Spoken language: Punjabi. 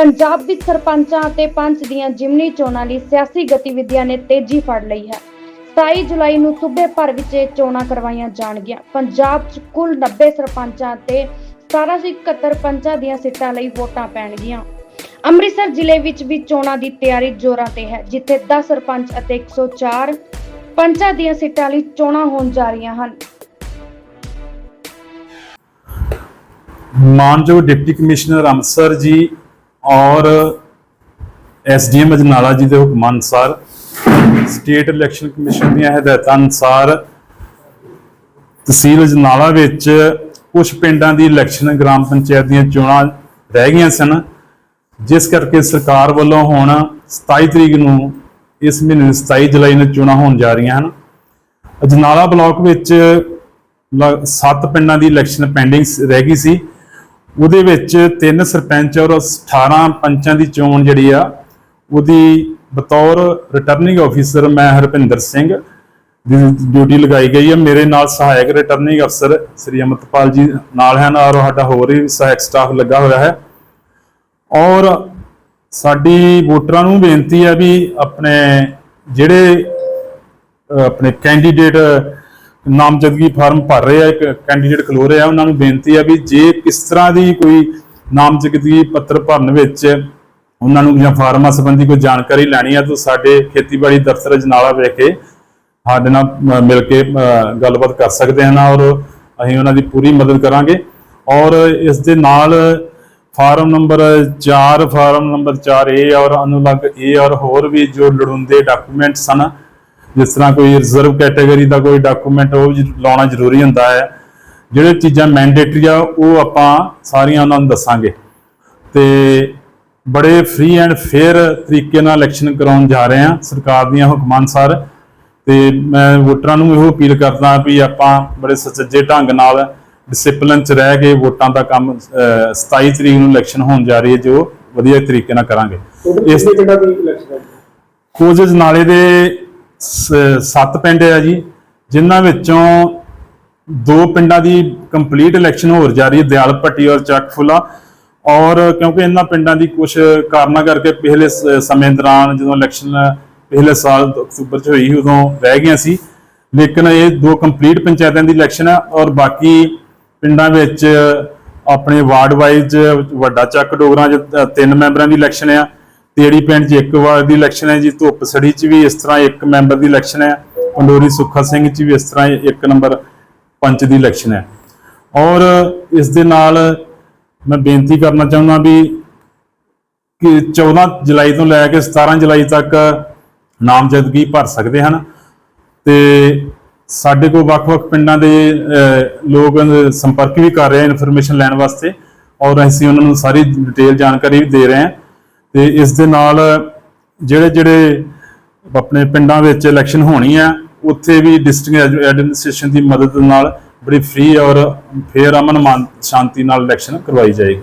ਪੰਜਾਬ ਵਿੱਚ ਸਰਪੰਚਾਂ ਅਤੇ ਪੰਚ ਦੀਆਂ ਜਿਮਨੀ ਚੋਣਾਂ ਲਈ ਸਿਆਸੀ ਗਤੀਵਿਧੀਆਂ ਨੇ ਤੇਜ਼ੀ ਫੜ ਲਈ ਹੈ। 27 ਜੁਲਾਈ ਨੂੰ ਸੂਬੇ ਭਰ ਵਿੱਚ ਇਹ ਚੋਣਾਂ ਕਰਵਾਈਆਂ ਜਾਣਗੀਆਂ। ਪੰਜਾਬ 'ਚ ਕੁੱਲ 90 ਸਰਪੰਚਾਂ ਅਤੇ 1771 ਪੰਚਾਂ ਦੀਆਂ ਸੀਟਾਂ ਲਈ ਵੋਟਾਂ ਪੈਣਗੀਆਂ। ਅੰਮ੍ਰਿਤਸਰ ਜ਼ਿਲ੍ਹੇ ਵਿੱਚ ਵੀ ਚੋਣਾਂ ਦੀ ਤਿਆਰੀ ਜ਼ੋਰਾਂ ਤੇ ਹੈ, ਜਿੱਥੇ 10 ਸਰਪੰਚ ਅਤੇ 104 ਪੰਚਾਂ ਦੀਆਂ ਸੀਟਾਂ ਲਈ ਚੋਣਾਂ ਹੋਣ ਜਾ ਰਹੀਆਂ ਹਨ। ਮਾਨਯੋਗ ਡਿਪਟੀ ਕਮਿਸ਼ਨਰ ਅੰਮ੍ਰਿਤਸਰ ਜੀ ਔਰ ਐਸਡੀਐਮ ਅਜਨਾਲਾ ਜੀ ਦੇ ਹੁਕਮਾਂ ਅਨੁਸਾਰ ਸਟੇਟ ਇਲੈਕਸ਼ਨ ਕਮਿਸ਼ਨ ਦੀਆਂ ਹਦਾਇਤਾਂ ਅਨੁਸਾਰ ਤਹਿਸੀਲ ਅਜਨਾਲਾ ਵਿੱਚ ਕੁਝ ਪਿੰਡਾਂ ਦੀ ਇਲੈਕਸ਼ਨ ਗ੍ਰਾਮ ਪੰਚਾਇਤ ਦੀਆਂ ਚੋਣਾਂ ਰਹਿ ਗਈਆਂ ਸਨ, ਜਿਸ ਕਰਕੇ ਸਰਕਾਰ ਵੱਲੋਂ ਹੁਣ 27 ਤਰੀਕ ਨੂੰ ਇਸ ਮਹੀਨੇ ਦੀ 27 ਜੁਲਾਈ ਨੂੰ ਚੋਣਾਂ ਹੋਣ ਜਾ ਰਹੀਆਂ ਹਨ। ਅਜਨਾਲਾ ਬਲਾਕ ਵਿੱਚ ਲ- ਸੱਤ ਪਿੰਡਾਂ ਦੀ ਇਲੈਕਸ਼ਨ ਪੈਂਡਿੰਗ ਰਹਿ ਗਈ ਸੀ। ਉਹਦੇ ਵਿੱਚ ਤਿੰਨ ਸਰਪੰਚ ਔਰ 18 ਪੰਚਾਂ ਦੀ ਚੋਣ ਜਿਹੜੀ ਆ, ਉਹਦੀ ਬਤੌਰ ਰਿਟਰਨਿੰਗ ਆਫੀਸਰ ਮੈਂ ਹਰਪਿੰਦਰ ਸਿੰਘ, ਦੀ ਡਿਊਟੀ ਲਗਾਈ ਗਈ ਹੈ ਮੇਰੇ ਨਾਲ ਸਹਾਇਕ ਰਿਟਰਨਿੰਗ ਅਫਸਰ ਸ੍ਰੀ ਅਮਰਤਪਾਲ ਜੀ ਨਾਲ ਹਨ ਔਰ ਸਾਡਾ ਹੋਰ ਵੀ ਸਹਾਇਕ ਸਟਾਫ ਲੱਗਾ ਹੋਇਆ ਹੈ। ਔਰ ਸਾਡੀ ਵੋਟਰਾਂ ਨੂੰ ਬੇਨਤੀ ਹੈ ਵੀ ਆਪਣੇ ਜਿਹੜੇ ਆਪਣੇ ਕੈਂਡੀਡੇਟ ਨਾਮਜ਼ਦਗੀ ਫਾਰਮ ਭਰ ਰਹੇ ਆ, ਇੱਕ ਕੈਂਡੀਡੇਟ ਖਲੋ ਰਹੇ ਆ, ਉਹਨਾਂ ਨੂੰ ਬੇਨਤੀ ਆ ਵੀ ਜੇ ਕਿਸ ਤਰ੍ਹਾਂ ਦੀ ਕੋਈ ਨਾਮਜ਼ਦਗੀ ਪੱਤਰ ਭਰਨ ਵਿੱਚ ਉਹਨਾਂ ਨੂੰ ਜਾਂ ਫਾਰਮਾਂ ਸੰਬੰਧੀ ਕੋਈ ਜਾਣਕਾਰੀ ਲੈਣੀ ਆ, ਤਾਂ ਸਾਡੇ ਖੇਤੀਬਾੜੀ ਦਫ਼ਤਰ ਜਨਾਲਾ ਵਿਖੇ ਸਾਡੇ ਨਾਲ ਮਿਲ ਕੇ ਗੱਲਬਾਤ ਕਰ ਸਕਦੇ ਹਨ ਔਰ ਅਸੀਂ ਉਹਨਾਂ ਦੀ ਪੂਰੀ ਮਦਦ ਕਰਾਂਗੇ। ਔਰ ਇਸ ਦੇ ਨਾਲ farm number 4 farm number 4A ਔਰ ਅਨੁਲੱਗ A ਔਰ ਹੋਰ ਵੀ ਜੋ ਲੋੜੀਂਦੇ ਡਾਕੂਮੈਂਟਸ ਹਨ ਜਿਸ ਤਰ੍ਹਾਂ ਕੋਈ ਰਿਜ਼ਰਵ ਕੈਟਾਗਰੀ ਦਾ ਕੋਈ ਡਾਕੂਮੈਂਟ ਉਹ ਵੀ ਲਾਉਣਾ ਜ਼ਰੂਰੀ ਹੁੰਦਾ ਹੈ। ਜਿਹੜੇ ਚੀਜ਼ਾਂ ਮੈਂਡੇਟਰੀ ਆ ਉਹ ਆਪਾਂ ਸਾਰੀਆਂ ਉਹਨਾਂ ਨੂੰ ਦੱਸਾਂਗੇ। ਤੇ ਬੜੇ ਫ੍ਰੀ ਐਂਡ ਫੇਅਰ ਤਰੀਕੇ ਨਾਲ ਇਲੈਕਸ਼ਨ ਕਰਾਉਣ ਜਾ ਰਹੇ ਹਾਂ ਸਰਕਾਰ ਦੀਆਂ ਹੁਕਮਾਂ ਅਨੁਸਾਰ। ਤੇ ਮੈਂ ਵੋਟਰਾਂ ਨੂੰ ਇਹੋ ਅਪੀਲ ਕਰਦਾ ਵੀ ਆਪਾਂ ਬੜੇ ਸੁਚੱਜੇ ਢੰਗ ਨਾਲ ਡਿਸਪਲਿਨ ਚ ਰਹਿ ਕੇ ਵੋਟਾਂ ਦਾ ਕੰਮ ਅਹ, 27 ਤਰੀਕ ਨੂੰ ਇਲੈਕਸ਼ਨ ਹੋਣ ਜਾ ਰਹੀ ਹੈ ਜੋ ਵਧੀਆ ਤਰੀਕੇ ਨਾਲ ਕਰਾਂਗੇ। ਇਸ ਕਿੰਨੇ ਪਿੰਡਾਂ ਦੀ ਇਲੈਕਸ਼ਨ ਹੈ ਕੋਜਸ ਨਾਲੇ ਦੇ ਸੱਤ ਪਿੰਡ ਆ ਜੀ ਜਿਨ੍ਹਾਂ ਵਿੱਚੋਂ ਦੋ ਪਿੰਡਾਂ ਦੀ ਕੰਪਲੀਟ ਇਲੈਕਸ਼ਨ ਹੋਰ ਜਾ ਰਹੀ ਹੈ ਦਿਆਲ ਭੱਟੀ ਔਰ ਚੱਕਫੁਲਾ। ਔਰ ਕਿਉਂਕਿ ਇਹਨਾਂ ਪਿੰਡਾਂ ਦੀ ਕੁਝ ਕਾਰਨਾਂ ਕਰਕੇ ਪਿਛਲੇ ਸ- ਸਮੇਂ ਦੌਰਾਨ ਜਦੋਂ ਇਲੈਕਸ਼ਨ ਪਿਛਲੇ ਸਾਲ ਅਕਤੂਬਰ ਚ ਹੋਈ ਸੀ, ਉਦੋਂ ਰਹਿ ਗਈਆਂ ਸੀ। ਲੇਕਿਨ ਇਹ ਦੋ ਕੰਪਲੀਟ ਪੰਚਾਇਤਾਂ ਦੀ ਇਲੈਕਸ਼ਨ ਹੈ ਔਰ ਬਾਕੀ ਪਿੰਡਾਂ ਵਿੱਚ ਆਪਣੇ ਵਾਰਡ ਵਾਈਜ਼ ਵੱਡਾ ਚੱਕ ਡੋਗਰਾਂ ਚ ਤਿੰਨ ਮੈਂਬਰਾਂ ਦੀ ਇਲੈਕਸ਼ਨ ਆ। ਤੇੜੀ ਪਿੰਡ 'ਚ ਇੱਕ ਵਾਰ ਦੀ ਇਲੈਕਸ਼ਨ ਹੈ ਜੀ, ਧੁੱਪ ਸੜੀ 'ਚ ਵੀ ਇਸ ਤਰ੍ਹਾਂ ਇੱਕ ਮੈਂਬਰ ਦੀ ਇਲੈਕਸ਼ਨ ਹੈ, ਪੰਡੋਰੀ ਸੁੱਖਾ ਸਿੰਘ 'ਚ ਵੀ ਇਸ ਤਰ੍ਹਾਂ ਇੱਕ ਨੰਬਰ ਪੰਚ ਦੀ ਇਲੈਕਸ਼ਨ ਹੈ। ਔਰ ਇਸ ਦੇ ਨਾਲ ਮੈਂ ਬੇਨਤੀ ਕਰਨਾ ਚਾਹੁੰਦਾ ਵੀ ਕਿ 14 ਜੁਲਾਈ ਤੋਂ ਲੈ ਕੇ 17 ਜੁਲਾਈ ਤੱਕ ਨਾਮਜ਼ਦਗੀ ਭਰ ਸਕਦੇ ਹਨ ਤੇ ਸਾਡੇ ਕੋਲ ਵੱਖ-ਵੱਖ ਪਿੰਡਾਂ ਦੇ ਲੋਕ ਸੰਪਰਕ ਵੀ ਕਰ ਰਹੇ ਹਨ ਇਨਫੋਰਮੇਸ਼ਨ ਲੈਣ ਵਾਸਤੇ ਔਰ ਅਸੀਂ ਉਹਨਾਂ ਨੂੰ ਸਾਰੀ ਡਿਟੇਲ ਜਾਣਕਾਰੀ ਵੀ ਦੇ ਰਹੇ ਹਾਂ। ਤੇ ਇਸ ਦੇ ਨਾਲ ਜਿਹੜੇ ਜਿਹੜੇ ਆਪਣੇ ਪਿੰਡਾਂ ਵਿੱਚ ਇਲੈਕਸ਼ਨ ਹੋਣੀ ਆ ਉੱਥੇ ਵੀ ਡਿਸਟ੍ਰਿਕਟ ਐਡਮਿਨਿਸਟ੍ਰੇਸ਼ਨ ਦੀ ਮਦਦ ਨਾਲ ਬੜੀ ਫ੍ਰੀ ਔਰ ਫੇਅਰ ਅਮਨ, ਮਾਨ, ਸ਼ਾਂਤੀ ਨਾਲ ਇਲੈਕਸ਼ਨ ਕਰਵਾਈ ਜਾਏਗੀ।